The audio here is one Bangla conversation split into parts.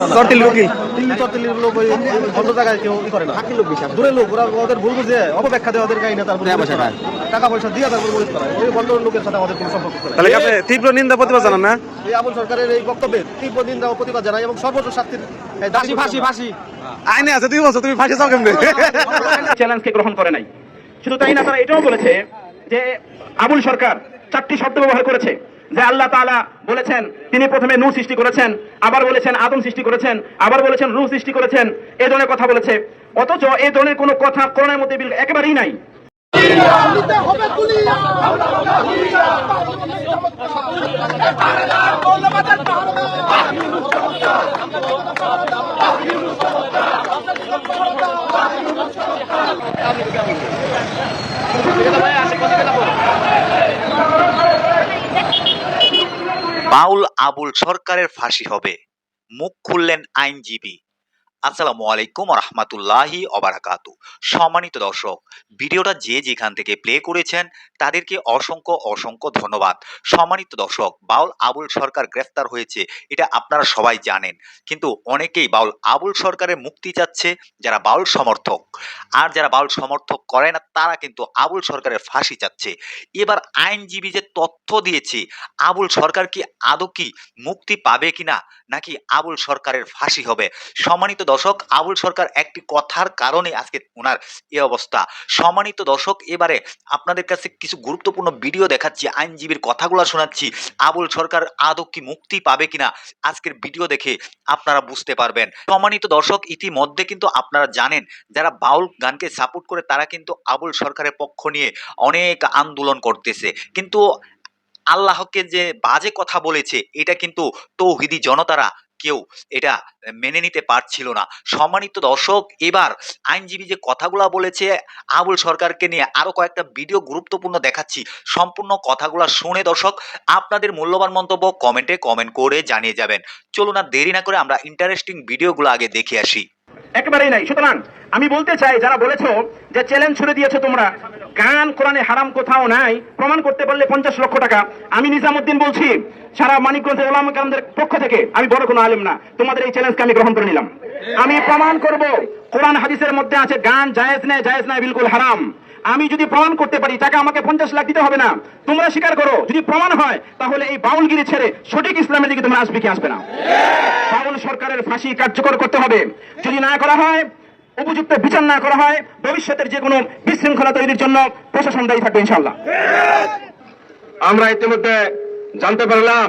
চরতিল রুকি দিল্লি চট্টলির লোক ওই অন্য জায়গায় কেউ ই করে না। দূরের লোক ওরা ওদের ভুল বুঝে অপব্যাখ্যা দেয় ওদের গাইনে তারপর টাকা পয়সা খায়। টাকা পয়সা দিয়ে তারপর মরিত করায় ওই বন্ধ লোকের সাথে আমাদের কোনো সম্পর্ক নাই। তাহলে আপনি তীব্র নিন্দা প্রতিবাদ জানান না? এই আবুল সরকারের এই বক্তব্যের তীব্র নিন্দা ও প্রতিবাদ জানাই এবং সর্বোচ্চ শাস্তির আইনে আছে বলছো তুমি ফাঁসি চাও কেমনে? চ্যালেঞ্জকে গ্রহণ করে নাই। শুধু তাই না তারা এটাও বলেছে যে আবুল সরকার চারটি শব্দ ব্যবহার করেছে। যে আল্লাহ তালা বলেছেন তিনি প্রথমে নূর সৃষ্টি করেছেন আবার বলেছেন আদম সৃষ্টি করেছেন আবার বলেছেন রু সৃষ্টি করেছেন এ ধরনের কথা বলেছে অথচ এ ধরনের কোনো কথা করোনার মধ্যে একেবারেই নাই বাউল আবুল সরকারের ফাঁসি হবে। মুখ খুললেন আইনজীবী। আসসালামু আলাইকুম রহমতুল্লাহি অবারাকাতু সম্মানিত দর্শক, ভিডিওটা যে যেখান থেকে প্লে করেছেন তাদেরকে অসংখ্য অসংখ্য ধন্যবাদ। সম্মানিত দর্শক, বাউল আবুল সরকার গ্রেফতার হয়েছে, এটা আপনারা সবাই জানেন। কিন্তু অনেকেই বাউল আবুল সরকারের মুক্তি চাচ্ছে যারা বাউল সমর্থক। আর যারা বাউল সমর্থক করে না, তারা কিন্তু আবুল সরকারের ফাঁসি চাচ্ছে। এবার আইনজীবী যে তথ্য দিয়েছে, আবুল সরকার কি আদৌ কি মুক্তি পাবে কিনা, নাকি আবুল সরকারের ফাঁসি হবে? সম্মানিত দর্শক, আবুল সরকার একটি কথার কারণে আজকে ওনার এ অবস্থা। সম্মানিত দর্শক, এবারে আপনাদের কাছে কিছু গুরুত্বপূর্ণ ভিডিও দেখাচ্ছি, আইনজীবীর কথাগুলো শোনাচ্ছি। আবুল সরকার আদৌ কি মুক্তি পাবে কিনা আজকের ভিডিও দেখে আপনারা বুঝতে পারবেন। সম্মানিত দর্শক, ইতিমধ্যে কিন্তু আপনারা জানেন, যারা বাউল গানকে সাপোর্ট করে তারা কিন্তু আবুল সরকারের পক্ষ নিয়ে অনেক আন্দোলন করতেছে। কিন্তু আল্লাহকে যে বাজে কথা বলেছে, এটা কিন্তু তৌহিদি জনতারা কেউ এটা মেনে নিতে পারছিল না। সম্মানিত দর্শক, এবার আইনজীবী যে কথাগুলা বলেছে, আবুল সরকারকে নিয়ে আরও কয়েকটা ভিডিও গুরুত্বপূর্ণ দেখাচ্ছি। সম্পূর্ণ কথাগুলা শুনে দর্শক, আপনাদের মূল্যবান মন্তব্য কমেন্টে কমেন্ট করে জানিয়ে যাবেন। চলুন আর দেরি না করে আমরা ইন্টারেস্টিং ভিডিওগুলো আগে দেখে আসি। একেবারেই নাই। সুতরাং আমি বলতে চাই, যারা বলেছ যে চ্যালেঞ্জ ছুড়ে দিয়েছ তোমরা গান কোরআনে হারাম কোথাও নাই। প্রমাণ করতে পারলে পঞ্চাশ লক্ষ টাকা। আমি নিজামুদ্দিন বলছি, সারা মানিকগঞ্জের ওলামা কালামদের পক্ষ থেকে আমি বড় কোনো আলেম না। তোমাদের এই চ্যালেঞ্জকে আমি গ্রহণ করে নিলাম। আমি প্রমাণ করব, কোরআন হাদিসের মধ্যে আছে, গান জায়েজ নেই, জায়েজ নাই, বিলকুল হারাম। আমি যদি প্রমাণ করতে পারি, টাকা আমাকে পঞ্চাশ লাখ দিতে হবে না। তোমরা স্বীকার করো, যদি প্রমাণ হয়, তাহলে এই বাউলগিরি ছেড়ে সঠিক ইসলামের দিকে তোমরা আসবে কি আসবে না? বাউল সরকারের ফাঁসি কার্যকর করতে হবে। যদি না করা হয় উপযুক্ত বিচার না করা হয়, ভবিষ্যতের যে কোনো বিশৃঙ্খলা তৈরির জন্য প্রশাসন দায়ী থাকবে ইনশাল্লাহ আমরা ইতিমধ্যে জানতে পারলাম।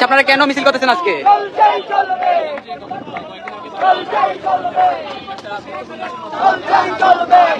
কেন আগুন কেন আবুল সরকার কেন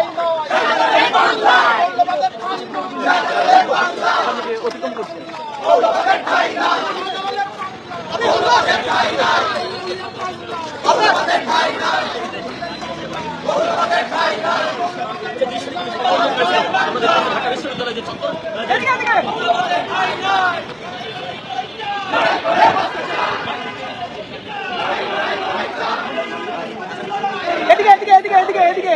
অতিক্রম করছে। এদিকে এদিকে এদিকে এদিকে এদিকে।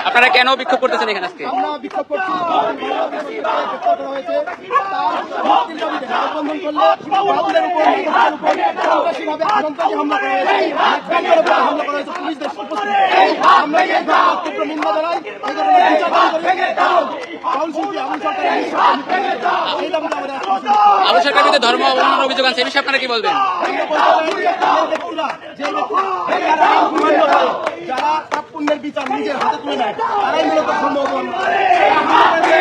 বাউল কেন আবুল করতেছেন এখানে আজকে। আবু সরকার ধর্ম অবমাননার অভিযোগ আছে এই বিষয়ে আপনারা কি বলবেন বিচার নিজের হাতে তুলে নেয় তারাই মূলত ধর্ম অবমাননা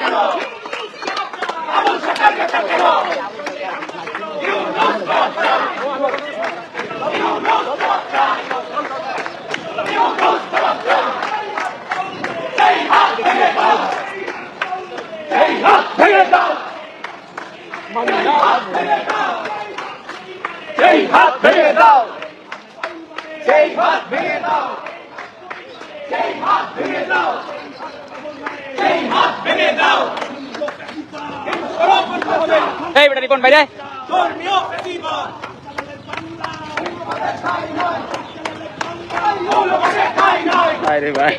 করে। তারাই আসল ধর্ম অবমাননা করে। এই বেটা রিপন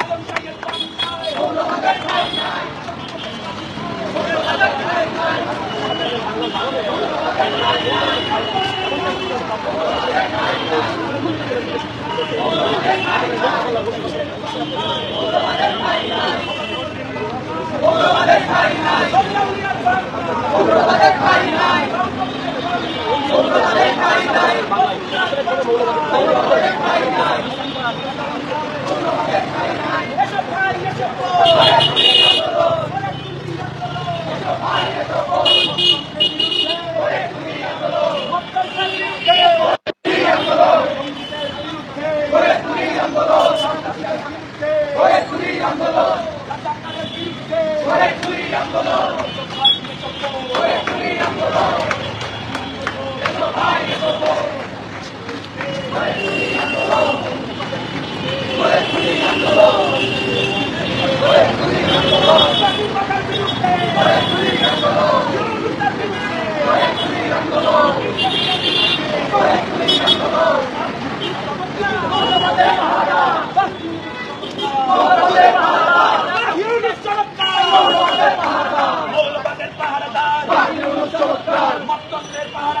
নাই আরে ভাই Thank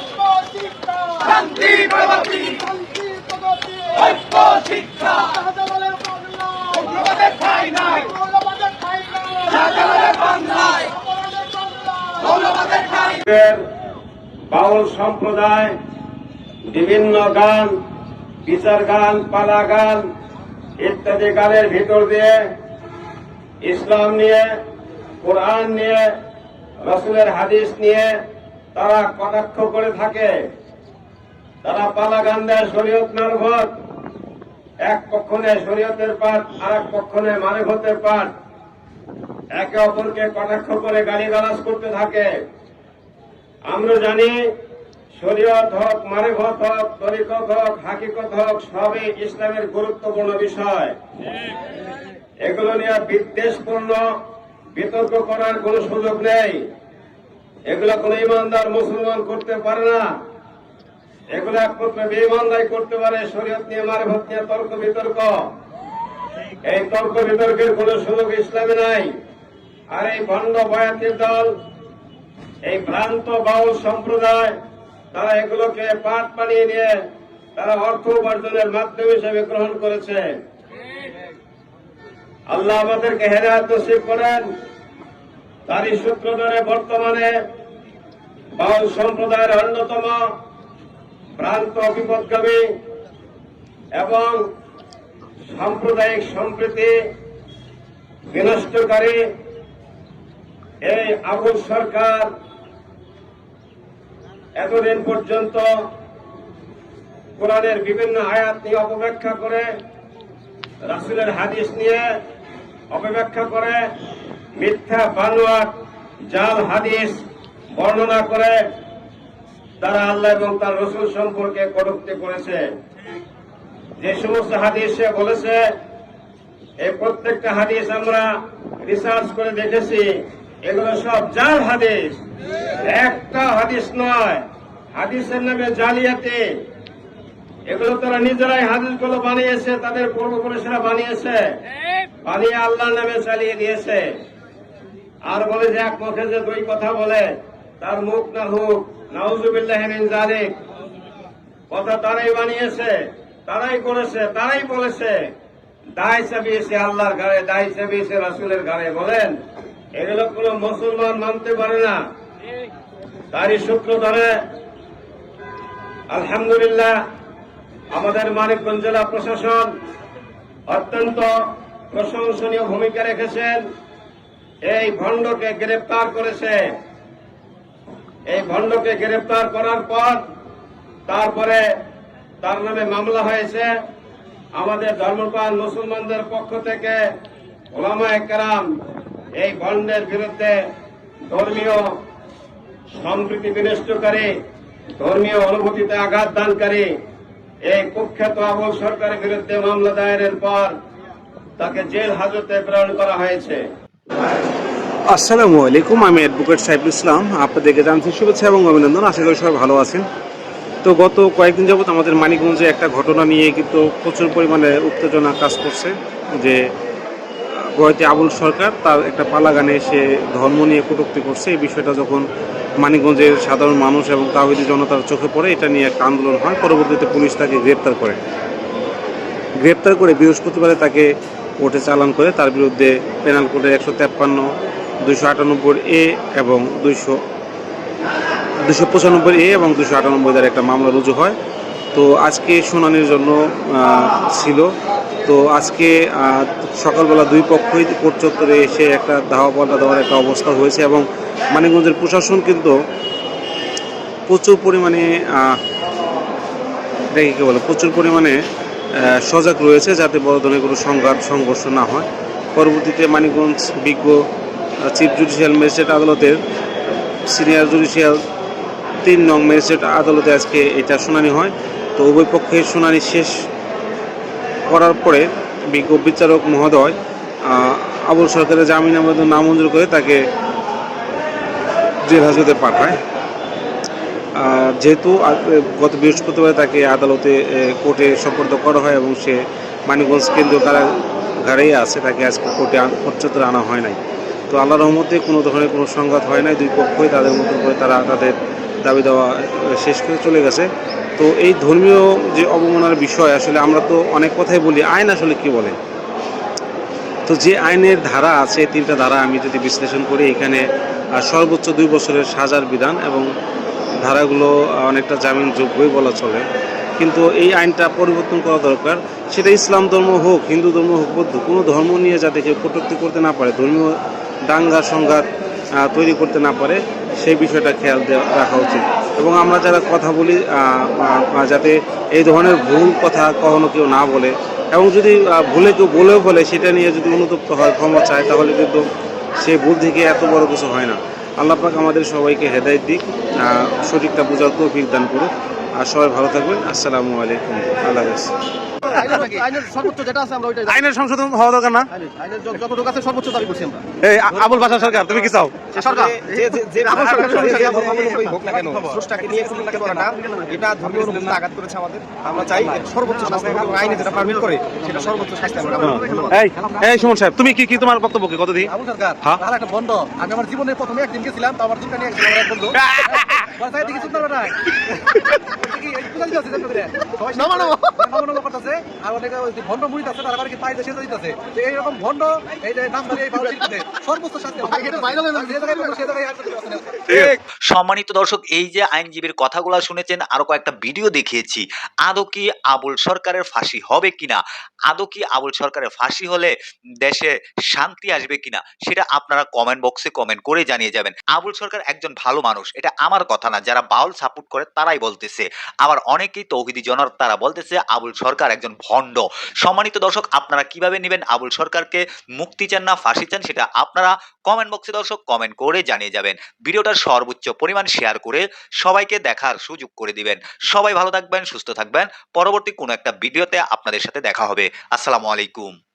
শান্তি প্রগতি। ঐক্য শিক্ষা বাউল সম্প্রদায়, বিভিন্ন গান, বিচার গান, পালা গান, ইত্যাদি গানের ভিতর দিয়ে ইসলাম নিয়ে, কোরআন নিয়ে, রসুলের হাদিস নিয়ে তারা কটাক্ষ করে থাকে। তারা পালা গান দেয় শরীয়ত মারফত এক পক্ষনে শরীয়তের পাঠ আর এক পক্ষনে মারেফতের পাঠ। একে অপরকে কটাক্ষ করে গালি গালাজ করতে থাকে। আমরা জানি শরীয়ত হোক মারেফত হোক, তরিকত হোক, হাকিকত হোক, সবই ইসলামের গুরুত্বপূর্ণ বিষয়। এগুলো নিয়ে বিদ্বেষপূর্ণ, বিতর্ক করার কোনো সুযোগ নেই। এগুলো কোনো ইমানদার মুসলমান করতে পারে না। এগুলো একমাত্র বেইমানদাই করতে পারে, শরীয়ত নিয়ে মারেফত নিয়ে তর্ক বিতর্ক। এই তর্ক বিতর্কের কোনো সুযোগ ইসলামে নাই। আর এই ভণ্ড বয়াতির দল, এই ভ্রান্ত বাউল সম্প্রদায়, তারা এগুলোকে পাঠ বানিয়ে নিয়ে তারা অর্থ উপার্জনের মাধ্যম হিসেবে গ্রহণ করেছে। আল্লাহ আমাদেরকে হেরাত নসিব করেন। তারই সূত্র ধরে বর্তমানে বাউল সম্প্রদায়ের অন্যতম ভ্রান্ত বিপদগামী এবং সাম্প্রদায়িক সম্প্রীতি বিনষ্টকারী এই আবুল সরকার এতদিন পর্যন্ত কোরআনের বিভিন্ন আয়াত নিয়ে অপব্যাখ্যা করে, রাসুলের হাদিস নিয়ে অপব্যাখ্যা করে, মিথ্যা বানোয়াট, জাল হাদিস বর্ণনা করে তারা আল্লাহ এবং তার রসুল সম্পর্কে কটুক্তি করেছে। যে সমস্ত হাদিস সে বলেছে এই প্রত্যেকটা হাদিস আমরা রিসার্চ করে দেখেছি। এগুলো সব জাল হাদিস? একটা হাদিস নয়, হাদিসের নামে জালিয়াতি। এগুলো তারা নিজেরাই হাদিসগুলো বানিয়েছে, তাদের পূর্বপুরুষরা বানিয়েছে। বানিয়ে আল্লাহর নামে চালিয়ে দিয়েছে। আর বলে যে এক মুখে যে দুই কথা বলে, তার মুখ না হুক কথা তারাই বানিয়েছে, তারাই করেছে, তারাই বলেছে। দায় চাপিয়েছে আল্লাহর দায় চাপিয়েছে রাসুলের বলেন, এগুলো কোন মুসলমান মানতে পারে না। তারই সূত্র ধরে, আলহামদুলিল্লাহ, আমাদের মানিকগঞ্জ জেলা প্রশাসন অত্যন্ত প্রশংসনীয় ভূমিকা রেখেছেন। এই ভণ্ডকে গ্রেপ্তার করেছে। এই ভণ্ডকে গ্রেপ্তার করার পর তারপরে তার নামে মামলা হয়েছে। আমাদের ধর্মপ্রাণ মুসলমানদের পক্ষ থেকে ওলামা একরাম এই ভণ্ডের বিরুদ্ধে ধর্মীয় সম্প্রীতি বিনষ্টকারী, ধর্মীয় অনুভূতিতে আঘাত দানকারী এই কুখ্যাত আবুল সরকারের বিরুদ্ধে মামলা দায়েরের পর তাকে জেল হাজতে প্রেরণ করা হয়েছে। আসসালামু আলাইকুম, আমি অ্যাডভোকেট সাইফুল ইসলাম। আপনাদেরকে জানছি শুভেচ্ছা এবং অভিনন্দন। আশা করি সবাই ভালো আছেন। তো গত কয়েকদিন যাবত আমাদের মানিকগঞ্জে একটা ঘটনা নিয়ে কিন্তু প্রচুর পরিমাণে উত্তেজনা কাজ করছে যে বয়তি আবুল সরকার তার একটা পালা গানে সে ধর্ম নিয়ে কটূক্তি করছে। এই বিষয়টা যখন মানিকগঞ্জের সাধারণ মানুষ এবং তাহিদি জনতার চোখে পড়ে, এটা নিয়ে একটা আন্দোলন হয়। পরবর্তীতে পুলিশ তাকে গ্রেপ্তার করে। গ্রেপ্তার করে বৃহস্পতিবারে তাকে কোর্টে চালান করে। তার বিরুদ্ধে পেনাল কোডের একশো তেপ্পান্ন দুইশো আটানব্বই এ এবং দুইশো দুশো পঁচানব্বই এ এবং দুশো আটানব্বই দ্বারা একটা মামলা রুজু হয়। তো আজকে শুনানির জন্য ছিল। তো আজকে সকালবেলা দুই পক্ষই কোর্ট চত্বরে এসে একটা ধাওয়া পাল্টা দেওয়ার একটা অবস্থা হয়েছে এবং মানিকগঞ্জের প্রশাসন কিন্তু প্রচুর পরিমাণে এটাকে কী বলে? প্রচুর পরিমাণে সজাগ রয়েছে যাতে বড় ধরনের কোনো সংঘাত, সংঘর্ষ না হয়। পরবর্তীতে মানিকগঞ্জ বিজ্ঞ চিফ জুডিশিয়াল ম্যাজিস্ট্রেট আদালতের সিনিয়র জুডিশিয়াল তিন নং ম্যাজিস্ট্রেট আদালতে আজকে এটা শুনানি হয়। তো উভয় পক্ষের শুনানি শেষ করার পরে বিজ্ঞ বিচারক মহোদয় আবুল সরকারের জামিন আবেদন নামঞ্জুর করে তাকে জেল হাজতে পাঠায়। যেহেতু গত বৃহস্পতিবার তাকে আদালতে কোর্টে সম্পর্ক করা হয় এবং সে মানিকগঞ্জ কেন্দ্রীয় কারাগারেই আছে, তাকে আজকে কোর্টে কোর্ট আনা হয় নাই। তো আল্লাহ রহমতে কোনো ধরনের কোনো সংঘাত হয় নাই, দুই পক্ষই তাদের মতো করে তারা তাদের দাবি দেওয়া শেষ করে চলে গেছে। তো এই ধর্মীয় যে অবমাননার বিষয়, আসলে আমরা তো অনেক কথাই বলি, আইন আসলে কি বলে? তো যে আইনের ধারা আছে তিনটা ধারা আমি যদি বিশ্লেষণ করি, এখানে সর্বোচ্চ দুই বছরের সাজার বিধান এবং ধারাগুলো অনেকটা জামিনযোগ্যই বলা চলে। কিন্তু এই আইনটা পরিবর্তন করা দরকার। সেটা ইসলাম ধর্ম হোক, হিন্দু ধর্ম হোক, বৌদ্ধ, কোনো ধর্ম নিয়ে যাতে কেউ কটূক্তি করতে না পারে, ধর্মীয় দাঙ্গা সংঘাত তৈরি করতে না পারে, সেই বিষয়টা খেয়াল রাখা উচিত। এবং আমরা যারা কথা বলি যাতে এই ধরনের ভুল কথা কখনো কেউ না বলে, এবং যদি ভুলে কেউ বলেও বলে সেটা নিয়ে যদি অনুতপ্ত হয়, ক্ষমা চায়, তাহলে কিন্তু সেই ভুল থেকে এত বড় কিছু হয় না। আল্লাহ পাক আমাদের সবাইকে হেদায়ত দিক। সঠিকটা বোঝার তৌফিক দান করুক। আর সবাই ভালো থাকবেন। আসসালামু আলাইকুম। আল্লাহ হাফেজ। আইনের- আইনের সর্বোচ্চ যেটা আছে আইনের সংশোধন হওয়া দরকার না। আইনের- আইনের যত- যতটুকু আছে সর্বোচ্চ দাবি করছি আমরা। এই আবুল বাসা সরকার তুমি কি চাও? সরকার। এটা ধর্মীয় অনুভূতিতে আঘাত করেছে আমাদের। আমরা চাই সর্বোচ্চ শাস্তি আইনে যেটা পারমিট করে সেটা সর্বোচ্চ শাস্তি আমরা কামনা করি। ধন্যবাদ। এই এই সুমন সাহেব তুমি কি কি তোমার বক্তব্য কি? কত দিই আবুল সরকার হ্যাঁ? তাহলে একটা বন্ধ। আমি আমার জীবনে প্রথমে একদিন গেছিলাম তো আমার দুটা নিয়ে আমার এক বন্ধু। বলে, দেখি সুন্দর বেটায়।" বলছে কি, এই পূজা দিতেছে জানো করে? সবাই নমো নমো নমো নমো করতেছে। আর অনেকে ভণ্ড মুড়িতে আছে, তারা কি পাইতে সেজে দিতেছে। এইরকম ভণ্ড, এই যে নাম ধরে এই সর্বোচ্চ শাস্তি হবে। যে জায়গায় পাবো, সে জায়গায় আর কোনো ব্যবস্থা নেই। সম্মানিত দর্শক এই যে আইনজীবীর কথাগুলো শুনেছেন আরও কয়েকটা ভিডিও দেখিয়েছি আদৌ কি আবুল সরকারের ফাঁসি হবে কিনা আদৌ কি আবুল সরকারের ফাঁসি হলে দেশে শান্তি আসবে কিনা সেটা আপনারা কমেন্ট বক্সে কমেন্ট করে জানিয়ে যাবেন আবুল সরকার একজন ভালো মানুষ এটা আমার কথা না যারা বাউল সাপোর্ট করে তারাই বলতেছে আবার অনেকেই তৌহিদি জনর তারা বলতেছে আবুল সরকার একজন ভণ্ড। সম্মানিত দর্শক, আপনারা কীভাবে নেবেন আবুল সরকারকে? মুক্তি চান না, ফাঁসি চান, সেটা আপনারা কমেন্ট বক্সে দর্শক কমেন্ট করে জানিয়ে যাবেন। ভিডিওটার সর্বোচ্চ পরিমাণ শেয়ার করে সবাইকে দেখার সুযোগ করে দিবেন। সবাই ভালো থাকবেন, সুস্থ থাকবেন। পরবর্তী কোনো একটা ভিডিওতে আপনাদের সাথে দেখা হবে। আসসালামু আলাইকুম।